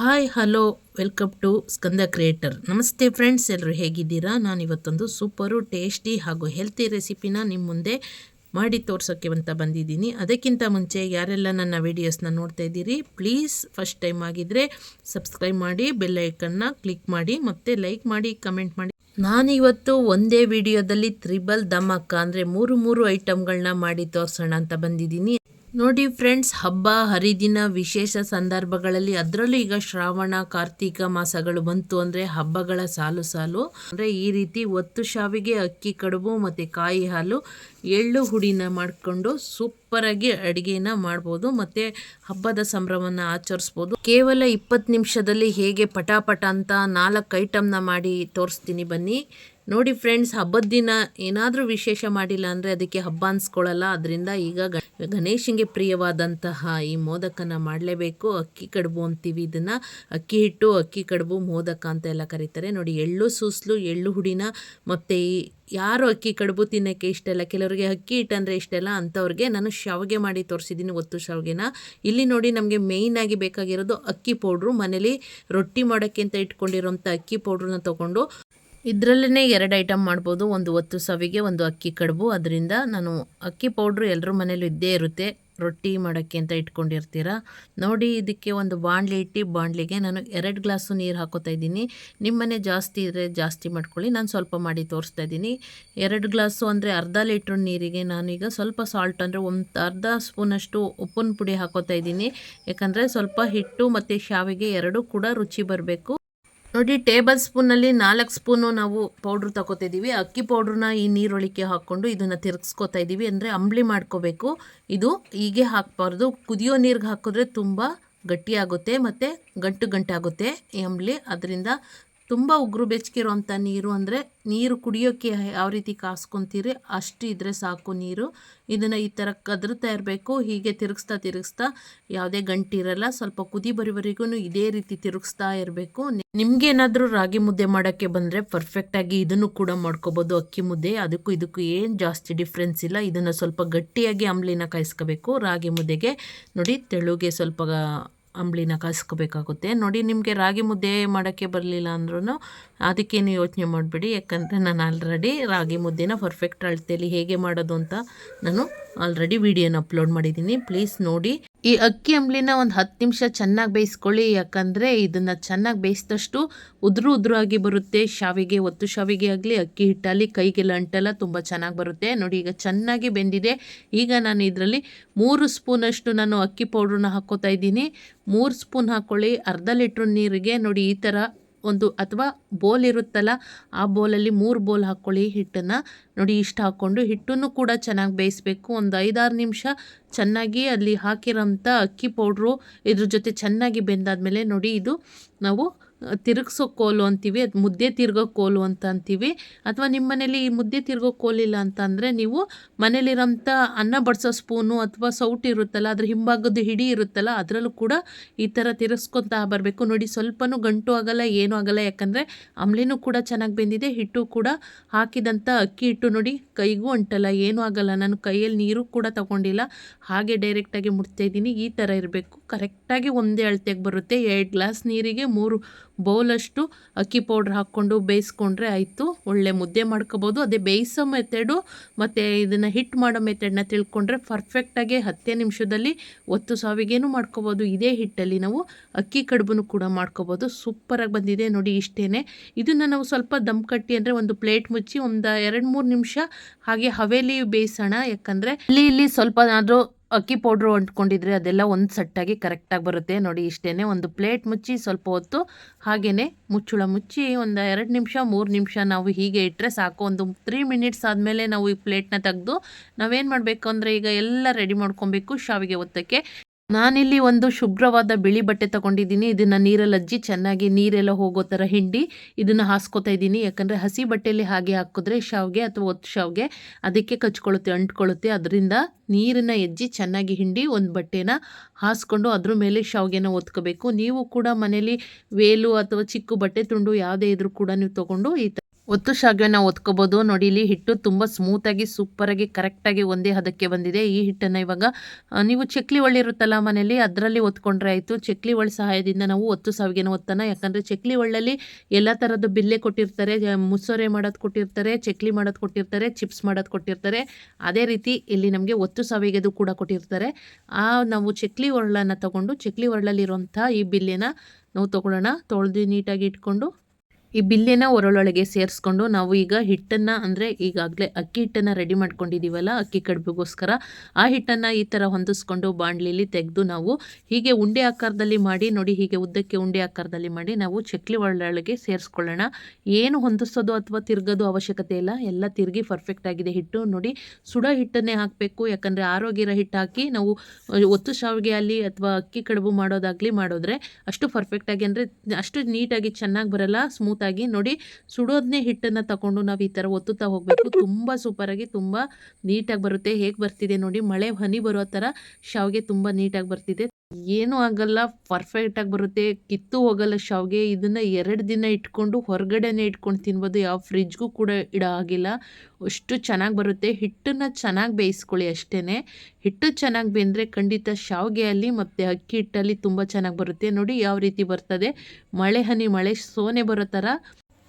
Hi, hello, welcome to Skanda creator. ನಮಸ್ತೆ friends ಎಲ್ಲರೂ ಹೇಗಿದ್ದೀರಾ? ನಾನು ಇವತ್ತೊಂದು ಸೂಪರು, ಟೇಸ್ಟಿ ಹಾಗೂ ಹೆಲ್ತಿ ರೆಸಿಪಿನ ನಿಮ್ಮ ಮುಂದೆ ಮಾಡಿ ತೋರ್ಸೋಕ್ಕೆ ಅಂತ ಬಂದಿದ್ದೀನಿ. ಅದಕ್ಕಿಂತ ಮುಂಚೆ ಯಾರೆಲ್ಲ ನನ್ನ ವೀಡಿಯೋಸ್ನ ನೋಡ್ತಾ ಇದ್ದೀರಿ, ಪ್ಲೀಸ್ ಫಸ್ಟ್ ಟೈಮ್ ಆಗಿದ್ದರೆ ಸಬ್ಸ್ಕ್ರೈಬ್ ಮಾಡಿ, ಬೆಲ್ ಐಕನ್ನ ಕ್ಲಿಕ್ ಮಾಡಿ, ಮತ್ತು ಲೈಕ್ ಮಾಡಿ, ಕಮೆಂಟ್ ಮಾಡಿ. ನಾನಿವತ್ತು ಒಂದೇ ವಿಡಿಯೋದಲ್ಲಿ ತ್ರಿಬಲ್ ಧಮಾಕ ಅಂದರೆ ಮೂರು ಮೂರು ಐಟಮ್ಗಳನ್ನ ಮಾಡಿ ತೋರಿಸೋಣ ಅಂತ ಬಂದಿದ್ದೀನಿ. ನೋಡಿ ಫ್ರೆಂಡ್ಸ್, ಹಬ್ಬ, ಹರಿದಿನ ವಿಶೇಷ ಸಂದರ್ಭಗಳಲ್ಲಿ ಅದರಲ್ಲೂ ಈಗ ಶ್ರಾವಣ, ಕಾರ್ತಿಕ ಮಾಸಗಳು ಬಂತು ಅಂದರೆ ಹಬ್ಬಗಳ ಸಾಲು ಸಾಲು. ಅಂದರೆ ಈ ರೀತಿ ಒತ್ತು ಶಾವಿಗೆ, ಅಕ್ಕಿ ಕಡುಬು ಮತ್ತು ಕಾಯಿ ಹಾಲು ಎಳ್ಳು ಹುಡಿನ ಮಾಡಿಕೊಂಡು ಸೂಪರಾಗಿ ಅಡುಗೆನ ಮಾಡ್ಬೋದು. ಮತ್ತು ಹಬ್ಬದ ಸಂಭ್ರಮನ ಆಚರಿಸ್ಬೋದು. ಕೇವಲ ಇಪ್ಪತ್ತು ನಿಮಿಷದಲ್ಲಿ ಹೇಗೆ ಪಟಾಪಟ ಅಂತ ನಾಲ್ಕು ಐಟಮ್ನ ಮಾಡಿ ತೋರಿಸ್ತೀನಿ ಬನ್ನಿ. ನೋಡಿ ಫ್ರೆಂಡ್ಸ್, ಹಬ್ಬದ ದಿನ ಏನಾದರೂ ವಿಶೇಷ ಮಾಡಿಲ್ಲ ಅಂದರೆ ಅದಕ್ಕೆ ಹಬ್ಬ ಅನ್ಸ್ಕೊಳ್ಳಲ್ಲ ಅದರಿಂದ ಈಗ ಗಣೇಶನಿಗೆ ಪ್ರಿಯವಾದಂತಹ ಈ ಮೋದಕನ ಮಾಡಲೇಬೇಕು. ಅಕ್ಕಿ ಕಡುಬು ಅಂತೀವಿ ಇದನ್ನು. ಅಕ್ಕಿ ಹಿಟ್ಟು, ಅಕ್ಕಿ ಕಡುಬು, ಮೋದಕ ಅಂತ ಎಲ್ಲ ಕರೀತಾರೆ. ನೋಡಿ, ಎಳ್ಳು ಸೂಸ್ಲು, ಎಳ್ಳು ಹುಡಿನ ಮತ್ತು ಈ ಯಾರು ಅಕ್ಕಿ ಕಡುಬು ತಿನ್ನೋಕ್ಕೆ ಇಷ್ಟಲ್ಲ ಕೆಲವರಿಗೆ ಅಕ್ಕಿ ಹಿಟ್ಟಂದರೆ ಇಷ್ಟಲ್ಲ ಅಂಥವ್ರಿಗೆ ನಾನು ಶಾವಿಗೆ ಮಾಡಿ ತೋರಿಸಿದ್ದೀನಿ, ಒತ್ತು ಶಾವಿಗೆನ. ಇಲ್ಲಿ ನೋಡಿ ನಮಗೆ ಮೇಯ್ನಾಗಿ ಬೇಕಾಗಿರೋದು ಅಕ್ಕಿ ಪೌಡ್ರು. ಮನೇಲಿ ರೊಟ್ಟಿ ಮಾಡೋಕ್ಕೆ ಅಂತ ಇಟ್ಕೊಂಡಿರೋಂಥ ಅಕ್ಕಿ ಪೌಡ್ರನ್ನ ತೊಗೊಂಡು ಇದರಲ್ಲೇ ಎರಡು ಐಟಮ್ ಮಾಡ್ಬೋದು. ಒಂದು ಒತ್ತು ಸವಿಗೆ, ಒಂದು ಅಕ್ಕಿ ಕಡುಬು. ಅದರಿಂದ ನಾನು ಅಕ್ಕಿ ಪೌಡ್ರು ಎಲ್ಲರ ಮನೇಲೂ ಇದ್ದೇ ಇರುತ್ತೆ. ರೊಟ್ಟಿ ಮಾಡೋಕ್ಕೆ ಅಂತ ಇಟ್ಕೊಂಡಿರ್ತೀರ? ನೋಡಿ, ಇದಕ್ಕೆ ಒಂದು ಬಾಣಲಿ ಇಟ್ಟು ಬಾಣಲಿಗೆ ನಾನು ಎರಡು ಗ್ಲಾಸು ನೀರು ಹಾಕೋತಾ ಇದ್ದೀನಿ. ನಿಮ್ಮನೆ ಜಾಸ್ತಿ ಇದ್ದರೆ ಜಾಸ್ತಿ ಮಾಡ್ಕೊಳ್ಳಿ. ನಾನು ಸ್ವಲ್ಪ ಮಾಡಿ ತೋರಿಸ್ತಾ ಇದ್ದೀನಿ. ಎರಡು ಗ್ಲಾಸು ಅಂದರೆ ಅರ್ಧ ಲೀಟ್ರ್ ನೀರಿಗೆ ನಾನೀಗ ಸ್ವಲ್ಪ ಸಾಲ್ಟ್ ಅಂದರೆ ಒಂದು ಅರ್ಧ ಸ್ಪೂನಷ್ಟು ಉಪ್ಪಿನ ಪುಡಿ ಹಾಕೋತಾ ಇದ್ದೀನಿ. ಯಾಕಂದರೆ ಸ್ವಲ್ಪ ಹಿಟ್ಟು ಮತ್ತು ಶಾವಿಗೆ ಎರಡೂ ಕೂಡ ರುಚಿ ಬರಬೇಕು. ನೋಡಿ, ಟೇಬಲ್ ಸ್ಪೂನಲ್ಲಿ ನಾಲ್ಕು ಸ್ಪೂನು ನಾವು ಪೌಡ್ರ್ ತಗೋತಿದ್ದೀವಿ ಅಕ್ಕಿ ಪೌಡ್ರನ್ನ ಈ ನೀರೊಳಿಕೆ ಹಾಕ್ಕೊಂಡು ಇದನ್ನು ತಿರ್ಗಿಸ್ಕೊತಾ ಇದ್ದೀವಿ. ಅಂದರೆ ಅಂಬ್ಲಿ ಮಾಡ್ಕೋಬೇಕು. ಇದು ಹೀಗೆ ಹಾಕಬಾರ್ದು. ಕುದಿಯೋ ನೀರಿಗೆ ಹಾಕಿದ್ರೆ ತುಂಬ ಗಟ್ಟಿಯಾಗುತ್ತೆ ಮತ್ತು ಗಂಟು ಗಂಟಾಗುತ್ತೆ ಈ ಅಂಬ್ಲಿ. ಅದರಿಂದ ತುಂಬ ಉಗ್ರು ಬೆಚ್ಚಗಿರೋಂಥ ನೀರು ಅಂದರೆ ನೀರು ಕುಡಿಯೋಕ್ಕೆ ಯಾವ ರೀತಿ ಕಾಸ್ಕೊತೀರಿ ಅಷ್ಟು ಇದ್ದರೆ ಸಾಕು ನೀರು. ಇದನ್ನು ಈ ಥರ ಕದರ್ತಾ ಇರಬೇಕು, ಹೀಗೆ ತಿರುಗಿಸ್ತಾ ತಿರುಗಿಸ್ತಾ ಯಾವುದೇ ಗಂಟಿರಲ್ಲ, ಸ್ವಲ್ಪ ಕುದಿ ಬರೋವರೆಗೂ ಇದೇ ರೀತಿ ತಿರುಗಿಸ್ತಾ ಇರಬೇಕು. ನಿಮ್ಗೇನಾದರೂ ರಾಗಿ ಮುದ್ದೆ ಮಾಡೋಕ್ಕೆ ಬಂದರೆ ಪರ್ಫೆಕ್ಟಾಗಿ ಇದನ್ನು ಕೂಡ ಮಾಡ್ಕೋಬೋದು, ಅಕ್ಕಿ ಮುದ್ದೆ. ಅದಕ್ಕೂ ಇದಕ್ಕೂ ಏನು ಜಾಸ್ತಿ ಡಿಫ್ರೆನ್ಸ್ ಇಲ್ಲ. ಇದನ್ನು ಸ್ವಲ್ಪ ಗಟ್ಟಿಯಾಗಿ ಅಂಬ್ಲಿನ ಕಾಯಿಸ್ಕೋಬೇಕು ರಾಗಿ ಮುದ್ದೆಗೆ. ನೋಡಿ, ತೆಳುಗೆ ಸ್ವಲ್ಪ ಅಂಬ್ಲಿನ ಕಾಯಿಸ್ಕೋಬೇಕಾಗುತ್ತೆ. ನೋಡಿ ನಿಮಗೆ ರಾಗಿ ಮುದ್ದೆ ಮಾಡೋಕ್ಕೆ ಬರಲಿಲ್ಲ ಅಂದ್ರೂ ಅದಕ್ಕೇನು ಯೋಚನೆ ಮಾಡಬೇಡಿ. ಯಾಕಂದರೆ ನಾನು ಆಲ್ರೆಡಿ ರಾಗಿ ಮುದ್ದೆನ ಪರ್ಫೆಕ್ಟ್ ಅಳತೆಯಲ್ಲಿ ಹೇಗೆ ಮಾಡೋದು ಅಂತ ನಾನು ಆಲ್ರೆಡಿ ವಿಡಿಯೋನ ಅಪ್ಲೋಡ್ ಮಾಡಿದ್ದೀನಿ. ಪ್ಲೀಸ್ ನೋಡಿ. ಈ ಅಕ್ಕಿ ಅಂಬ್ಲಿನ ಒಂದು ಹತ್ತು ನಿಮಿಷ ಚೆನ್ನಾಗಿ ಬೇಯಿಸ್ಕೊಳ್ಳಿ. ಯಾಕಂದರೆ ಇದನ್ನು ಚೆನ್ನಾಗಿ ಬೇಯಿಸಿದಷ್ಟು ಉದುರು ಆಗಿ ಬರುತ್ತೆ. ಶಾವಿಗೆ, ಒತ್ತು ಶಾವಿಗೆ ಆಗಲಿ, ಅಕ್ಕಿ ಹಿಟ್ಟಲ್ಲಿ ಕೈಗೆಲ್ಲ ಅಂಟೆಲ್ಲ ತುಂಬ ಚೆನ್ನಾಗಿ ಬರುತ್ತೆ. ನೋಡಿ, ಈಗ ಚೆನ್ನಾಗಿ ಬೆಂದಿದೆ. ಈಗ ನಾನು ಇದರಲ್ಲಿ ಮೂರು ಸ್ಪೂನಷ್ಟು ನಾನು ಅಕ್ಕಿ ಪೌಡ್ರನ್ನ ಹಾಕ್ಕೋತಾ ಇದ್ದೀನಿ. ಮೂರು ಸ್ಪೂನ್ ಹಾಕ್ಕೊಳ್ಳಿ ಅರ್ಧ ಲೀಟ್ರ್ ನೀರಿಗೆ ನೋಡಿ ಈ ಥರ ಒಂದು ಅಥವಾ ಬೋಲ್ ಇರುತ್ತಲ್ಲ, ಆ ಬೋಲಲ್ಲಿ ಮೂರು ಬೋಲ್ ಹಾಕ್ಕೊಳ್ಳಿ ಹಿಟ್ಟನ್ನು. ನೋಡಿ, ಇಷ್ಟು ಹಾಕ್ಕೊಂಡು ಹಿಟ್ಟನ್ನು ಕೂಡ ಚೆನ್ನಾಗಿ ಬೇಯಿಸ್ಬೇಕು. ಒಂದು ಐದಾರು ನಿಮಿಷ ಚೆನ್ನಾಗಿ ಅಲ್ಲಿ ಹಾಕಿರೋಂಥ ಅಕ್ಕಿ ಪೌಡ್ರು ಇದ್ರ ಜೊತೆ ಚೆನ್ನಾಗಿ ಬೆಂದಾದಮೇಲೆ ನೋಡಿ, ಇದು ನಾವು ತಿರುಗಿಸೋ ಕೋಲು ಅಂತೀವಿ, ಅದು ಮುದ್ದೆ ತಿರ್ಗೋ ಕೋಲು ಅಂತ ಅಂತೀವಿ. ಅಥವಾ ನಿಮ್ಮ ಮನೇಲಿ ಈ ಮುದ್ದೆ ತಿರುಗೋ ಕೋಲಿಲ್ಲ ಅಂತ ಅಂದರೆ ನೀವು ಮನೇಲಿರೋಂಥ ಅನ್ನ ಬಡಿಸೋ ಸ್ಪೂನು ಅಥವಾ ಸೌಟ್ ಇರುತ್ತಲ್ಲ, ಅದ್ರ ಹಿಂಭಾಗದ್ದು ಹಿಡಿ ಇರುತ್ತಲ್ಲ, ಅದರಲ್ಲೂ ಕೂಡ ಈ ಥರ ತಿರ್ಗಿಸ್ಕೊತಾ ಬರಬೇಕು. ನೋಡಿ, ಸ್ವಲ್ಪನೂ ಗಂಟು ಆಗಲ್ಲ, ಏನೂ ಆಗಲ್ಲ, ಯಾಕಂದರೆ ಆಮ್ಲೇನೂ ಕೂಡ ಚೆನ್ನಾಗಿ ಬೆಂದಿದೆ, ಹಿಟ್ಟು ಕೂಡ ಹಾಕಿದಂಥ ಅಕ್ಕಿ ಹಿಟ್ಟು ನೋಡಿ ಕೈಗೂ ಅಂಟಲ್ಲ, ಏನೂ ಆಗಲ್ಲ. ನಾನು ಕೈಯಲ್ಲಿ ನೀರು ಕೂಡ ತಗೊಂಡಿಲ್ಲ, ಹಾಗೆ ಡೈರೆಕ್ಟಾಗಿ ಮುಟ್ತಾ ಇದ್ದೀನಿ. ಈ ಥರ ಇರಬೇಕು. ಕರೆಕ್ಟಾಗಿ ಒಂದೇ ಅಳತೆಗೆ ಬರುತ್ತೆ. ಎರಡು ಗ್ಲಾಸ್ ನೀರಿಗೆ ಮೂರು ಬೌಲಷ್ಟು ಅಕ್ಕಿ ಪೌಡ್ರ್ ಹಾಕ್ಕೊಂಡು ಬೇಯಿಸ್ಕೊಂಡ್ರೆ ಆಯಿತು. ಒಳ್ಳೆ ಮುದ್ದೆ ಮಾಡ್ಕೋಬೋದು. ಅದೇ ಬೇಯಿಸೋ ಮೆಥಡು ಮತ್ತು ಇದನ್ನು ಹಿಟ್ ಮಾಡೋ ಮೆಥಡನ್ನ ತಿಳ್ಕೊಂಡ್ರೆ ಪರ್ಫೆಕ್ಟಾಗಿ ಹತ್ತೇ ನಿಮಿಷದಲ್ಲಿ ಒತ್ತು ಸಾವಿಗೇನು ಮಾಡ್ಕೋಬೋದು. ಇದೇ ಹಿಟ್ಟಲ್ಲಿ ನಾವು ಅಕ್ಕಿ ಕಡುಬು ಕೂಡ ಮಾಡ್ಕೋಬೋದು. ಸೂಪರಾಗಿ ಬಂದಿದೆ ನೋಡಿ ಇಷ್ಟೇ ಇದನ್ನು ನಾವು ಸ್ವಲ್ಪ ದಮ್ ಕಟ್ಟಿ ಅಂದರೆ ಒಂದು ಪ್ಲೇಟ್ ಮುಚ್ಚಿ ಒಂದು ಎರಡು ಮೂರು ನಿಮಿಷ ಹಾಗೆ ಹವೇಲಿ ಬೇಯಿಸೋಣ. ಯಾಕಂದರೆ ಇಲ್ಲಿ ಇಲ್ಲಿ ಸ್ವಲ್ಪ ಏನಾದರೂ ಅಕ್ಕಿ ಪೌಡ್ರು ಅಂಟ್ಕೊಂಡಿದ್ರೆ ಅದೆಲ್ಲ ಒಂದು ಸಟ್ಟಾಗಿ ಕರೆಕ್ಟಾಗಿ ಬರುತ್ತೆ. ನೋಡಿ ಇಷ್ಟೇ ಒಂದು ಪ್ಲೇಟ್ ಮುಚ್ಚಿ ಸ್ವಲ್ಪ ಹೊತ್ತು ಹಾಗೆಯೇ ಮುಚ್ಚುಳ ಮುಚ್ಚಿ ಒಂದು ಎರಡು ನಿಮಿಷ, ಮೂರು ನಿಮಿಷ ನಾವು ಹೀಗೆ ಇಟ್ಟರೆ ಸಾಕು. ಒಂದು ತ್ರೀ ಮಿನಿಟ್ಸ್ ಆದಮೇಲೆ ನಾವು ಈ ಪ್ಲೇಟ್ನ ತೆಗೆದು ನಾವೇನು ಮಾಡಬೇಕು ಅಂದರೆ ಈಗ ಎಲ್ಲ ರೆಡಿ ಮಾಡ್ಕೊಬೇಕು ಶಾವಿಗೆ ಒತ್ತಕ್ಕೆ. ನಾನಿಲ್ಲಿ ಒಂದು ಶುಭ್ರವಾದ ಬಿಳಿ ಬಟ್ಟೆ ತಗೊಂಡಿದ್ದೀನಿ. ಇದನ್ನು ನೀರಲ್ಲಿ ಅಜ್ಜಿ ಚೆನ್ನಾಗಿ ನೀರೆಲ್ಲ ಹೋಗೋ ಥರ ಹಿಂಡಿ ಇದನ್ನು ಹಾಸ್ಕೊತಾ ಇದ್ದೀನಿ. ಯಾಕಂದರೆ ಹಸಿ ಬಟ್ಟೆಯಲ್ಲಿ ಹಾಗೆ ಹಾಕಿದ್ರೆ ಶಾವ್ಗೆ ಅಥವಾ ಒತ್ತು ಶಾವ್ಗೆ ಅದಕ್ಕೆ ಕಚ್ಕೊಳ್ಳುತ್ತೆ ಅಂಟ್ಕೊಳ್ಳುತ್ತೆ ಅದರಿಂದ ನೀರನ್ನು ಎಜ್ಜಿ ಚೆನ್ನಾಗಿ ಹಿಂಡಿ ಒಂದು ಬಟ್ಟೆನ ಹಾಸ್ಕೊಂಡು ಅದ್ರ ಮೇಲೆ ಶಾವ್ಗೆನ ಒತ್ಕೋಬೇಕು. ನೀವು ಕೂಡ ಮನೇಲಿ ವೇಲು ಅಥವಾ ಚಿಕ್ಕ ಬಟ್ಟೆ ತುಂಡು ಯಾವುದೇ ಇದ್ರೂ ಕೂಡ ನೀವು ತೊಗೊಂಡು ಈ ಒತ್ತು ಶಾವಿಗೆನ ಒತ್ಕೋಬೋದು. ನೋಡಿ, ಇಲ್ಲಿ ಹಿಟ್ಟು ತುಂಬ ಸ್ಮೂತಾಗಿ ಸೂಪರಾಗಿ ಕರೆಕ್ಟಾಗಿ ಒಂದೇ ಹದಕ್ಕೆ ಬಂದಿದೆ. ಈ ಹಿಟ್ಟನ್ನು ಇವಾಗ ನೀವು ಚಕ್ಲಿ ಒಳ್ಳೆ ಇರುತ್ತಲ್ಲ ಮನೆಯಲ್ಲಿ, ಅದರಲ್ಲಿ ಒತ್ಕೊಂಡ್ರೆ ಆಯಿತು. ಚಕ್ಲಿ ಒಳ್ಳೆ ಸಹಾಯದಿಂದ ನಾವು ಒತ್ತು ಸಾವಿಗೆನ ಒತ್ತನ. ಯಾಕಂದರೆ ಚಕ್ಲಿ ಒಳ್ಳಲ್ಲಿ ಎಲ್ಲ ಥರದ್ದು ಬಿಲ್ಲೆ ಕೊಟ್ಟಿರ್ತಾರೆ. ಮುಸೋರೆ ಮಾಡೋದು ಕೊಟ್ಟಿರ್ತಾರೆ, ಚಕ್ಲಿ ಮಾಡೋದು ಕೊಟ್ಟಿರ್ತಾರೆ, ಚಿಪ್ಸ್ ಮಾಡೋದು ಕೊಟ್ಟಿರ್ತಾರೆ. ಅದೇ ರೀತಿ ಇಲ್ಲಿ ನಮಗೆ ಒತ್ತು ಸಾವಿಗೆದು ಕೂಡ ಕೊಟ್ಟಿರ್ತಾರೆ. ಆ, ನಾವು ಚಕ್ಲಿ ಒರಳನ್ನು ತಗೊಂಡು ಚಕ್ಲಿ ಒರಳಲ್ಲಿರುವಂಥ ಈ ಬಿಲ್ಲೆನ ನಾವು ತೊಗೊಳ್ಳೋಣ. ತೊಳೆದು ನೀಟಾಗಿ ಇಟ್ಕೊಂಡು ಈ ಬಿಲ್ಲೆನ ಒರಳೊಳಗೆ ಸೇರಿಸ್ಕೊಂಡು ನಾವು ಈಗ ಹಿಟ್ಟನ್ನು ಅಂದರೆ ಈಗಾಗಲೇ ಅಕ್ಕಿ ಹಿಟ್ಟನ್ನು ರೆಡಿ ಮಾಡ್ಕೊಂಡಿದ್ದೀವಲ್ಲ ಅಕ್ಕಿ ಕಡುಬಿಗೋಸ್ಕರ. ಆ ಹಿಟ್ಟನ್ನು ಈ ಥರ ಹೊಂದಿಸ್ಕೊಂಡು ಬಾಣಲಿಲಿ ತೆಗೆದು ನಾವು ಹೀಗೆ ಉಂಡೆ ಆಕಾರದಲ್ಲಿ ಮಾಡಿ, ನೋಡಿ ಹೀಗೆ ಉದ್ದಕ್ಕೆ ಉಂಡೆ ಆಕಾರದಲ್ಲಿ ಮಾಡಿ ನಾವು ಚಕ್ಲಿ ಒಳಗೆ ಸೇರಿಸ್ಕೊಳ್ಳೋಣ. ಏನು ಹೊಂದಿಸೋದು ಅಥವಾ ತಿರ್ಗೋದು ಅವಶ್ಯಕತೆ ಇಲ್ಲ. ಎಲ್ಲ ತಿರುಗಿ ಪರ್ಫೆಕ್ಟ್ ಆಗಿದೆ ಹಿಟ್ಟು. ನೋಡಿ ಸುಡೋ ಹಿಟ್ಟನ್ನೇ ಹಾಕಬೇಕು. ಯಾಕಂದರೆ ಆರೋಗ್ಯರ ಹಿಟ್ಟು ಹಾಕಿ ನಾವು ಒತ್ತು ಶಾವಿಗೆ ಅಲ್ಲಿ ಅಥವಾ ಅಕ್ಕಿ ಕಡುಬು ಮಾಡೋದಾಗಲಿ ಮಾಡಿದ್ರೆ ಅಷ್ಟು ಪರ್ಫೆಕ್ಟಾಗಿ ಅಂದರೆ ಅಷ್ಟು ನೀಟಾಗಿ ಚೆನ್ನಾಗಿ ಬರಲ್ಲ ಸ್ಮೂತಾಗಿ ನೋಡಿ ಸುಡೋದನ್ನೇ ಹಿಟ್ಟನ್ನು ತಗೊಂಡು ನಾವು ಈ ಥರ ಒತ್ತುತ್ತಾ ಹೋಗಬೇಕು. ತುಂಬ ಸೂಪರಾಗಿ ತುಂಬ ನೀಟಾಗಿ ಬರುತ್ತೆ. ಹೇಗೆ ಬರ್ತಿದೆ ನೋಡಿ, ಮಳೆ, ಹನಿ ಬರೋ ಥರ ಶಾವಿಗೆ ತುಂಬ ನೀಟಾಗಿ ಬರ್ತಿದೆ. ಏನೂ ಆಗಲ್ಲ ಪರ್ಫೆಕ್ಟಾಗಿ ಬರುತ್ತೆ. ಕಿತ್ತು ಹೋಗಲ್ಲ ಶಾವಿಗೆ. ಇದನ್ನು ಎರಡು ದಿನ ಇಟ್ಕೊಂಡು ಹೊರಗಡೆನೇ ಇಟ್ಕೊಂಡು ತಿನ್ಬೋದು. ಯಾವ ಫ್ರಿಜ್ಗೂ ಕೂಡ ಇಡೋ ಆಗಿಲ್ಲ. ಅಷ್ಟು ಚೆನ್ನಾಗಿ ಬರುತ್ತೆ. ಹಿಟ್ಟನ್ನು ಚೆನ್ನಾಗಿ ಬೇಯಿಸ್ಕೊಳ್ಳಿ ಅಷ್ಟೇ ಹಿಟ್ಟು ಚೆನ್ನಾಗಿ ಬೆಂದರೆ ಖಂಡಿತ ಶಾವಿಗೆಯಲ್ಲಿ ಮತ್ತು ಅಕ್ಕಿ ಹಿಟ್ಟಲ್ಲಿ ತುಂಬ ಚೆನ್ನಾಗಿ ಬರುತ್ತೆ. ನೋಡಿ ಯಾವ ರೀತಿ ಬರ್ತದೆ. ಮಳೆ ಹನಿ, ಮಳೆ ಸೋನೆ ಬರೋ ಥರ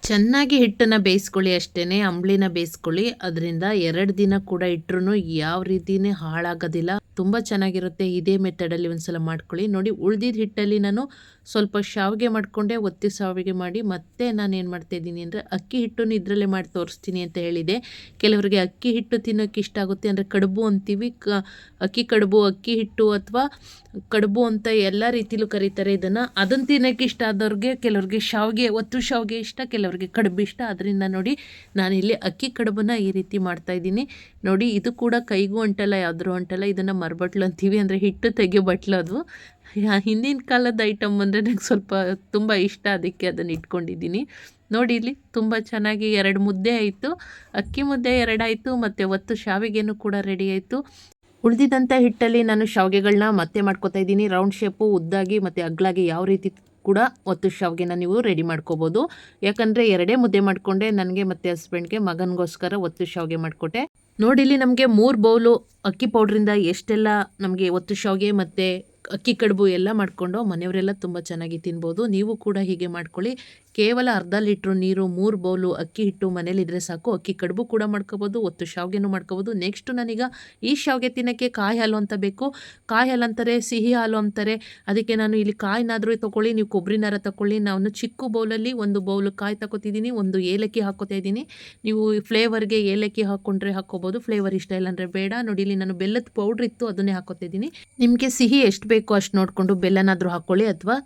ಚೆನ್ನಾಗಿ ಹಿಟ್ಟನ್ನು ಬೇಯಿಸ್ಕೊಳ್ಳಿ ಅಷ್ಟೇ ಅಂಬ್ಲಿನ ಬೇಯಿಸ್ಕೊಳ್ಳಿ. ಅದರಿಂದ ಎರಡು ದಿನ ಕೂಡ ಇಟ್ಟರು ಯಾವ ರೀತಿನೇ ಹಾಳಾಗೋದಿಲ್ಲ. ತುಂಬ ಚೆನ್ನಾಗಿರುತ್ತೆ. ಇದೇ ಮೆಥಡಲ್ಲಿ ಒಂದ್ಸಲ ಮಾಡ್ಕೊಳ್ಳಿ. ನೋಡಿ ಉಳ್ದಿದ್ದ ಹಿಟ್ಟಲ್ಲಿ ನಾನು ಸ್ವಲ್ಪ ಶಾವಿಗೆ ಮಾಡಿಕೊಂಡೆ, ಒತ್ತಿ ಶಾವಿಗೆ ಮಾಡಿ, ಮತ್ತೆ ನಾನು ಏನು ಮಾಡ್ತಾ ಇದ್ದೀನಿ ಅಂದರೆ ಅಕ್ಕಿ ಹಿಟ್ಟನ್ನು ಇದರಲ್ಲೇ ಮಾಡಿ ತೋರಿಸ್ತೀನಿ ಅಂತ ಹೇಳಿದೆ. ಕೆಲವರಿಗೆ ಅಕ್ಕಿ ಹಿಟ್ಟು ತಿನ್ನೋಕ್ಕೆ ಇಷ್ಟ ಆಗುತ್ತೆ ಅಂದರೆ ಕಡುಬು ಅಂತೀವಿ. ಕ, ಅಕ್ಕಿ ಕಡುಬು, ಅಕ್ಕಿ ಹಿಟ್ಟು ಅಥವಾ ಕಡುಬು ಅಂತ ಎಲ್ಲ ರೀತಿಲೂ ಕರೀತಾರೆ ಇದನ್ನು. ಅದನ್ನು ತಿನ್ನೋಕ್ಕೆ ಇಷ್ಟ ಆದವ್ರಿಗೆ ಕೆಲವ್ರಿಗೆ ಶಾವಿಗೆ, ಒತ್ತು ಶಾವಿಗೆ ಇಷ್ಟ, ಕೆಲವ್ರಿಗೆ ಕಡುಬು ಇಷ್ಟ. ಅದರಿಂದ ನೋಡಿ, ನಾನಿಲ್ಲಿ ಅಕ್ಕಿ ಕಡುಬನ್ನು ಈ ರೀತಿ ಮಾಡ್ತಾ ಇದ್ದೀನಿ. ನೋಡಿ, ಇದು ಕೂಡ ಕೈಗೂ ಅಂಟಲ್ಲ, ಯಾವ್ದಾರು ಅಂಟಲ್ಲ. ಇದನ್ನು ಮರಬಟ್ಲು ಅಂತೀವಿ ಅಂದರೆ ಹಿಟ್ಟು ತೆಗಿಯೋ ಬಟ್ಲು ಅದು. ಹಿಂದಿನ ಕಾಲದ ಐಟಮ್ ಅಂದರೆ ನಂಗೆ ಸ್ವಲ್ಪ ತುಂಬ ಇಷ್ಟ ಅದಕ್ಕೆ ಅದನ್ನು ಇಟ್ಕೊಂಡಿದ್ದೀನಿ. ನೋಡಿ ಇಲ್ಲಿ ತುಂಬ ಚೆನ್ನಾಗಿ ಎರಡು ಮುದ್ದೆ ಆಯಿತು. ಅಕ್ಕಿ ಮುದ್ದೆ ಎರಡಾಯಿತು ಮತ್ತು ಒತ್ತು ಶಾವಿಗೆನೂ ಕೂಡ ರೆಡಿ ಆಯಿತು. ಉಳಿದಿದ್ದಂಥ ಹಿಟ್ಟಲ್ಲಿ ನಾನು ಶಾವಿಗೆಗಳನ್ನ ಮತ್ತೆ ಮಾಡ್ಕೊತಾ ಇದ್ದೀನಿ. ರೌಂಡ್ ಶೇಪು ಉದ್ದಾಗಿ ಮತ್ತು ಅಗ್ಲಾಗಿ ಯಾವ ರೀತಿ ಕೂಡ ಒತ್ತು ಶಾವಿಗೆನ ನೀವು ರೆಡಿ ಮಾಡ್ಕೋಬೋದು. ಯಾಕಂದರೆ ಎರಡೇ ಮುದ್ದೆ ಮಾಡಿಕೊಂಡೆ, ನನಗೆ ಮತ್ತು ಹಸ್ಬೆಂಡ್ಗೆ ಮಗನಿಗೋಸ್ಕರ ಒತ್ತು ಶಾವಿಗೆ ಮಾಡಿಕೊಟ್ಟೆ. ನೋಡಿ ಇಲ್ಲಿ ನಮಗೆ ಮೂರು ಬೌಲು ಅಕ್ಕಿ ಪೌಡ್ರಿಂದ ಎಷ್ಟೆಲ್ಲ ನಮಗೆ ಒತ್ತು ಶಾವಿಗೆ ಮತ್ತು ಅಕ್ಕಿ ಕಡುಬು ಎಲ್ಲ ಮಾಡಿಕೊಂಡು ಮನೆಯವರೆಲ್ಲ ತುಂಬ ಚೆನ್ನಾಗಿ ತಿನ್ಬೋದು. ನೀವು ಕೂಡ ಹೀಗೆ ಮಾಡ್ಕೊಳ್ಳಿ. ಕೇವಲ ಅರ್ಧ ಲೀಟ್ರ್ ನೀರು, ಮೂರು ಬೌಲು ಅಕ್ಕಿ ಹಿಟ್ಟು ಮನೇಲಿದ್ರೆ ಸಾಕು. ಅಕ್ಕಿ ಕಡುಬು ಕೂಡ ಮಾಡ್ಕೋಬೋದು, ಒತ್ತು ಶಾವಿಗೆನೂ ಮಾಡ್ಕೋಬೋದು. ನೆಕ್ಸ್ಟು ನಾನೀಗ ಈ ಶಾವಿಗೆ ತಿನ್ನೋಕ್ಕೆ ಕಾಯಿ ಹಾಲು ಅಂತ ಬೇಕು. ಕಾಯಿ ಹಾಲು ಅಂತಾರೆ, ಸಿಹಿ ಹಾಲು ಅಂತಾರೆ. ಅದಕ್ಕೆ ನಾನು ಇಲ್ಲಿ ಕಾಯಿನಾದರೂ ತೊಗೊಳ್ಳಿ ನೀವು ಕೊಬ್ಬರಿನಾರ ತಗೊಳ್ಳಿ ನಾನು ಚಿಕ್ಕ ಬೌಲಲ್ಲಿ ಒಂದು ಬೌಲು ಕಾಯಿ ತಗೋತಿದ್ದೀನಿ ಒಂದು ಏಲಕ್ಕಿ ಹಾಕೋತಾ ಇದ್ದೀನಿ. ನೀವು ಫ್ಲೇವರ್ಗೆ ಏಲಕ್ಕಿ ಹಾಕ್ಕೊಂಡ್ರೆ ಹಾಕ್ಕೋಬೋದು. ಫ್ಲೇವರ್ ಇಷ್ಟ ಇಲ್ಲ ಅಂದರೆ ಬೇಡ. ನೋಡಿ, ಇಲ್ಲಿ ನಾನು ಬೆಲ್ಲದ ಪೌಡ್ರ್ ಇತ್ತು, ಅದನ್ನೇ ಹಾಕೋತಿದ್ದೀನಿ ನಿಮಗೆ ಸಿಹಿ ಎಷ್ಟು ಬೇಕೋ ಅಷ್ಟು ನೋಡಿಕೊಂಡು ಬೆಲ್ಲನಾದರೂ ಹಾಕ್ಕೊಳ್ಳಿ, ಅಥವಾ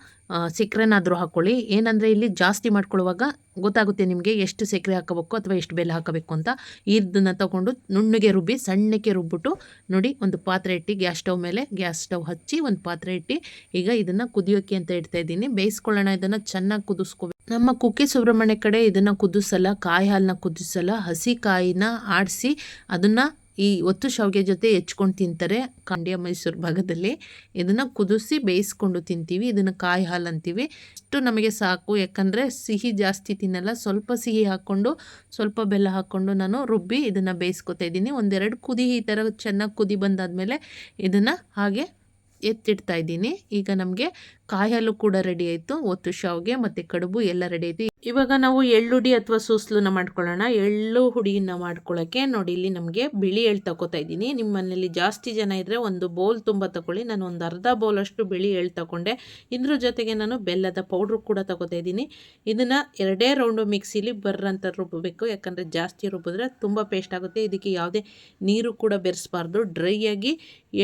ಸಕ್ಕರೆನಾದರೂ ಹಾಕ್ಕೊಳ್ಳಿ ಏನಂದರೆ ಇಲ್ಲಿ ಜಾಸ್ತಿ ಮಾಡ್ಕೊಳ್ಳುವಾಗ ಗೊತ್ತಾಗುತ್ತೆ ನಿಮಗೆ ಎಷ್ಟು ಸಕ್ಕರೆ ಹಾಕಬೇಕು ಅಥವಾ ಎಷ್ಟು ಬೆಲ್ಲ ಹಾಕಬೇಕು ಅಂತ. ಇದನ್ನು ತಗೊಂಡು ನುಣ್ಣಗೆ ರುಬ್ಬಿ, ಸಣ್ಣಕ್ಕೆ ರುಬ್ಬಿಟ್ಟು ನೋಡಿ ಒಂದು ಪಾತ್ರೆ ಇಟ್ಟು ಗ್ಯಾಸ್ ಸ್ಟವ್ ಮೇಲೆ ಗ್ಯಾಸ್ ಸ್ಟವ್ ಹಚ್ಚಿ ಒಂದು ಪಾತ್ರೆ ಇಟ್ಟು ಈಗ ಇದನ್ನು ಕುದಿಯೋಕೆ ಅಂತ ಇಡ್ತಾ ಇದ್ದೀನಿ. ಬೇಯಿಸ್ಕೊಳ್ಳೋಣ, ಇದನ್ನು ಚೆನ್ನಾಗಿ ಕುದಿಸ್ಕೋಬೇಕು. ನಮ್ಮ ಕುಕ್ಕೆ ಸುಬ್ರಹ್ಮಣ್ಯ ಕಡೆ ಇದನ್ನು ಕುದಿಸಲ್ಲ, ಕಾಯಿ ಹಾಲನ್ನ ಕುದಿಸಲ್ಲ, ಹಸಿ ಕಾಯಿನ ಆಡಿಸಿ ಅದನ್ನು ಈ ಒತ್ತು ಶಾವಿಗೆ ಜೊತೆ ಹೆಚ್ಕೊಂಡು ತಿಂತಾರೆ ಖಂಡ್ಯ ಮೈಸೂರು ಭಾಗದಲ್ಲಿ. ಇದನ್ನು ಕುದಿಸಿ ಬೇಯಿಸ್ಕೊಂಡು ತಿಂತೀವಿ. ಇದನ್ನು ಕಾಯಿ ಹಾಲು ಅಂತೀವಿ. ಇಷ್ಟು ನಮಗೆ ಸಾಕು. ಯಾಕಂದರೆ ಸಿಹಿ ಜಾಸ್ತಿ ತಿನ್ನಲ್ಲ. ಸ್ವಲ್ಪ ಸಿಹಿ ಹಾಕ್ಕೊಂಡು, ಸ್ವಲ್ಪ ಬೆಲ್ಲ ಹಾಕ್ಕೊಂಡು ನಾನು ರುಬ್ಬಿ ಇದನ್ನು ಬೇಯಿಸ್ಕೊತಾ ಇದ್ದೀನಿ. ಒಂದೆರಡು ಕುದಿ ಈ ಥರ ಚೆನ್ನಾಗಿ ಕುದಿ ಬಂದಾದಮೇಲೆ ಇದನ್ನು ಹಾಗೆ ಎತ್ತಿಡ್ತಾ ಇದ್ದೀನಿ. ಈಗ ನಮಗೆ ಕಾಯಿ ಹಾಲು ಕೂಡ ರೆಡಿ ಆಯಿತು. ಒತ್ತು ಶಾವಿಗೆ ಮತ್ತು ಕಡುಬು ಎಲ್ಲ ರೆಡಿ ಆಯಿತು. ಇವಾಗ ನಾವು ಎಳ್ಳುಡಿ ಅಥವಾ ಸೂಸ್ಲನ್ನ ಮಾಡ್ಕೊಳ್ಳೋಣ. ಎಳ್ಳು ಹುಡಿಯನ್ನು ಮಾಡ್ಕೊಳ್ಳೋಕ್ಕೆ ನೋಡಿ, ಇಲ್ಲಿ ನಮಗೆ ಬಿಳಿ ಎಳ್ಳು ತಗೋತಾ ಇದ್ದೀನಿ. ನಿಮ್ಮ ಮನೇಲಿ ಜಾಸ್ತಿ ಜನ ಇದ್ದರೆ ಒಂದು ಬೌಲ್ ತುಂಬ ತಗೊಳ್ಳಿ ನಾನು ಒಂದು ಅರ್ಧ ಬೌಲಷ್ಟು ಬಿಳಿ ಎಳ್ಳು ತಗೊಂಡೆ ಇದ್ರ ಜೊತೆಗೆ ನಾನು ಬೆಲ್ಲದ ಪೌಡ್ರು ಕೂಡ ತಗೋತಾ ಇದ್ದೀನಿ. ಇದನ್ನು ಎರಡೇ ರೌಂಡು ಮಿಕ್ಸಿಲಿ ಬರ್ರಂತ ರುಬ್ಬಬೇಕು. ಯಾಕಂದರೆ ಜಾಸ್ತಿ ರುಬ್ಬಿದ್ರೆ ತುಂಬ ಪೇಸ್ಟ್ ಆಗುತ್ತೆ. ಇದಕ್ಕೆ ಯಾವುದೇ ನೀರು ಕೂಡ ಬೆರೆಸಬಾರ್ದು. ಡ್ರೈ ಆಗಿ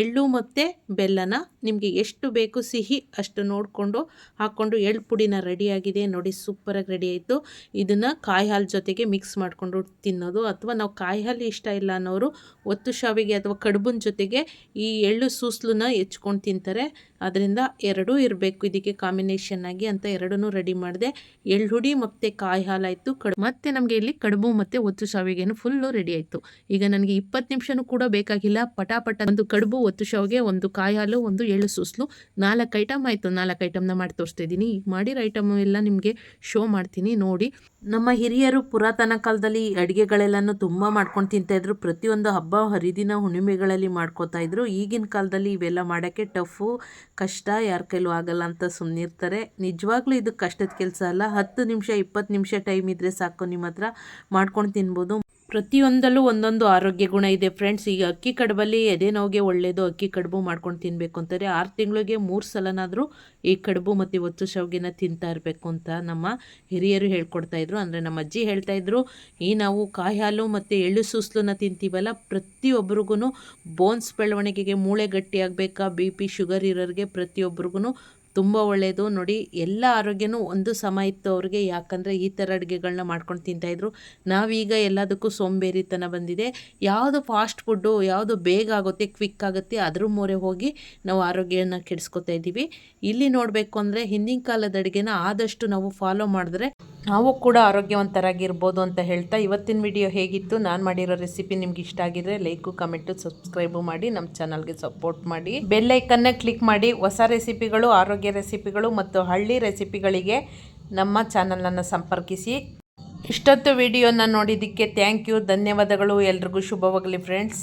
ಎಳ್ಳು ಮತ್ತು ಬೆಲ್ಲನ ನಿಮಗೆ ಎಷ್ಟು ಬೇಕು ಸಿಹಿ ಅಷ್ಟು ನೋಡಿಕೊಂಡು ಹಾಕ್ಕೊಂಡು ಎಳ್ಳು ಪುಡಿನ ರೆಡಿಯಾಗಿದೆ ನೋಡಿ, ಸೂಪರಾಗಿ ರೆಡಿ ಆಯಿತು ಇದನ್ನು ಕಾಯಿ ಹಾಲು ಜೊತೆಗೆ ಮಿಕ್ಸ್ ಮಾಡಿಕೊಂಡು ತಿನ್ನೋದು. ಅಥವಾ ನಾವು ಕಾಯಿ ಹಾಲು ಇಷ್ಟ ಇಲ್ಲ ಅನ್ನೋರು ಒತ್ತು ಶಾವಿಗೆ ಅಥವಾ ಕಡುಬಿನ ಜೊತೆಗೆ ಈ ಎಳ್ಳು ಸೂಸ್ಲನ್ನ ಹೆಚ್ಕೊಂಡು ತಿಂತಾರೆ. ಅದರಿಂದ ಎರಡೂ ಇರಬೇಕು. ಇದಕ್ಕೆ ಕಾಂಬಿನೇಷನ್ ಆಗಿ ಅಂತ ಎರಡನ್ನೂ ರೆಡಿ ಮಾಡಿದೆ. ಎಳ್ಳುಡಿ ಮತ್ತು ಕಾಯಿ ಹಾಲಾಯಿತು ಕಡು ಮತ್ತು ನಮಗೆ ಇಲ್ಲಿ ಕಡುಬು ಮತ್ತು ಒತ್ತು ಶಾವಿಗೆನು ಫುಲ್ಲು ರೆಡಿ ಆಯಿತು. ಈಗ ನನಗೆ ಇಪ್ಪತ್ತು ನಿಮಿಷನೂ ಕೂಡ ಬೇಕಾಗಿಲ್ಲ. ಪಟಾಪಟ ಒಂದು ಕಡುಬು, ಒತ್ತು ಶಾವಿಗೆ, ಒಂದು ಕಾಯಿ ಹಾಲು ಒಂದು ಎಳ್ಳು ಸೂಸ್ಲು. ನಾಲ್ಕು ಐಟಮ್ ಆಯಿತು. ನಾಲ್ಕು ಐಟಮ್ನ ಮಾಡಿ ತೋರಿಸ್ತಾ ಇದ್ದೀನಿ. ಈಗ ಮಾಡಿರೋ ಐಟಮ್ ಎಲ್ಲ ನಿಮಗೆ ಶೋ ಮಾಡ್ತೀನಿ. ಮಾಡ್ತೀನಿ ನೋಡಿ. ನಮ್ಮ ಹಿರಿಯರು ಪುರಾತನ ಕಾಲದಲ್ಲಿ ಅಡುಗೆಗಳೆಲ್ಲನೂ ತುಂಬ ಮಾಡ್ಕೊಂಡು ತಿಂತಾಯಿದ್ರು ಪ್ರತಿಯೊಂದು ಹಬ್ಬ ಹರಿದಿನ ಹುಣ್ಣಿಮೆಗಳಲ್ಲಿ ಮಾಡ್ಕೋತಾ ಇದ್ರು. ಈಗಿನ ಕಾಲದಲ್ಲಿ ಇವೆಲ್ಲ ಮಾಡೋಕ್ಕೆ ಟಫು, ಕಷ್ಟ, ಯಾರ ಕೈಲೂ ಆಗಲ್ಲ ಅಂತ ಸುಮ್ಮನಿರ್ತಾರೆ ನಿಜವಾಗ್ಲೂ ಇದು ಕಷ್ಟದ ಕೆಲಸ ಅಲ್ಲ. ಹತ್ತು ನಿಮಿಷ, ಇಪ್ಪತ್ತು ನಿಮಿಷ ಟೈಮ್ ಇದ್ದರೆ ಸಾಕು. ನಿಮ್ಮ ಹತ್ರ ಮಾಡ್ಕೊಂಡು ತಿನ್ಬೋದು. ಪ್ರತಿಯೊಂದಲ್ಲೂ ಒಂದೊಂದು ಆರೋಗ್ಯ ಗುಣ ಇದೆ ಫ್ರೆಂಡ್ಸ್ ಈಗ ಅಕ್ಕಿ ಕಡುಬಲ್ಲಿ ಎದೆ ನೋವಿಗೆ ಒಳ್ಳೆಯದು ಅಕ್ಕಿ ಕಡುಬು ಮಾಡ್ಕೊಂಡು ತಿನ್ನಬೇಕು ಅಂತಾರೆ. ಆರು ತಿಂಗಳಿಗೆ ಮೂರು ಸಲನಾದರೂ ಈ ಕಡುಬು ಮತ್ತು ಒತ್ತು ಶಾವಿಗೆನ ತಿಂತಾ ಇರಬೇಕು ಅಂತ ನಮ್ಮ ಹಿರಿಯರು ಹೇಳ್ಕೊಡ್ತಾ ಇದ್ರು. ಅಂದರೆ ನಮ್ಮ ಅಜ್ಜಿ ಹೇಳ್ತಾಯಿದ್ರು ಈ ನಾವು ಕಾಯಿ ಹಾಲು ಮತ್ತು ಎಳ್ಳು ಸೂಸ್ಲನ್ನ ತಿಂತೀವಲ್ಲ ಪ್ರತಿಯೊಬ್ಬರಿಗೂ ಬೋನ್ಸ್ ಬೆಳವಣಿಗೆಗೆ ಮೂಳೆ ಗಟ್ಟಿಯಾಗಬೇಕಾ ಬಿ ಪಿ ಶುಗರ್ ಇರೋರಿಗೆ ಪ್ರತಿಯೊಬ್ಬರಿಗೂ ತುಂಬ ಒಳ್ಳೆಯದು ನೋಡಿ, ಎಲ್ಲ ಆರೋಗ್ಯನೂ ಒಂದು ಸಮ ಇತ್ತು ಅವ್ರಿಗೆ ಯಾಕಂದರೆ, ಈ ಥರ ಅಡುಗೆಗಳನ್ನ ಮಾಡ್ಕೊಂಡು ತಿಂತಾಯಿದ್ರು ನಾವೀಗ ಎಲ್ಲದಕ್ಕೂ ಸೋಂಬೇರಿತನ ಬಂದಿದೆ. ಯಾವುದು ಫಾಸ್ಟ್ ಫುಡ್ಡು ಯಾವುದು ಬೇಗ ಆಗುತ್ತೆ ಕ್ವಿಕ್ ಆಗುತ್ತೆ, ಅದ್ರ ಮೊರೆ ಹೋಗಿ ನಾವು ಆರೋಗ್ಯನ ಕೆಡಿಸ್ಕೊತಾ ಇದ್ದೀವಿ. ಇಲ್ಲಿ ನೋಡಬೇಕು ಅಂದರೆ, ಹಿಂದಿನ ಕಾಲದ ಅಡುಗೆನ ಆದಷ್ಟು ನಾವು ಫಾಲೋ ಮಾಡಿದ್ರೆ ನಾವು ಕೂಡ ಆರೋಗ್ಯವಂತರಾಗಿರ್ಬೋದು ಅಂತ ಹೇಳ್ತಾ ಇವತ್ತಿನ ವಿಡಿಯೋ ಹೇಗಿತ್ತು, ನಾನು ಮಾಡಿರೋ ರೆಸಿಪಿ ನಿಮ್ಗೆ ಇಷ್ಟ ಆಗಿದ್ರೆ ಲೈಕು, ಕಮೆಂಟು, ಸಬ್ಸ್ಕ್ರೈಬು ಮಾಡಿ ನಮ್ಮ ಚಾನಲ್ಗೆ ಸಪೋರ್ಟ್ ಮಾಡಿ. ಬೆಲ್ಲೈಕನ್ನ ಕ್ಲಿಕ್ ಮಾಡಿ. ಹೊಸ ರೆಸಿಪಿಗಳು, ಆರೋಗ್ಯ ರೆಸಿಪಿಗಳು ಮತ್ತು ಹಳ್ಳಿ ರೆಸಿಪಿಗಳಿಗೆ ನಮ್ಮ ಚಾನಲನ್ನು ಸಂಪರ್ಕಿಸಿ. ಇಷ್ಟೊತ್ತು ವಿಡಿಯೋನ ನೋಡಿದ್ದಕ್ಕೆ ಥ್ಯಾಂಕ್ ಯು ಧನ್ಯವಾದಗಳು. ಎಲ್ರಿಗೂ ಶುಭವಾಗಲಿ ಫ್ರೆಂಡ್ಸ್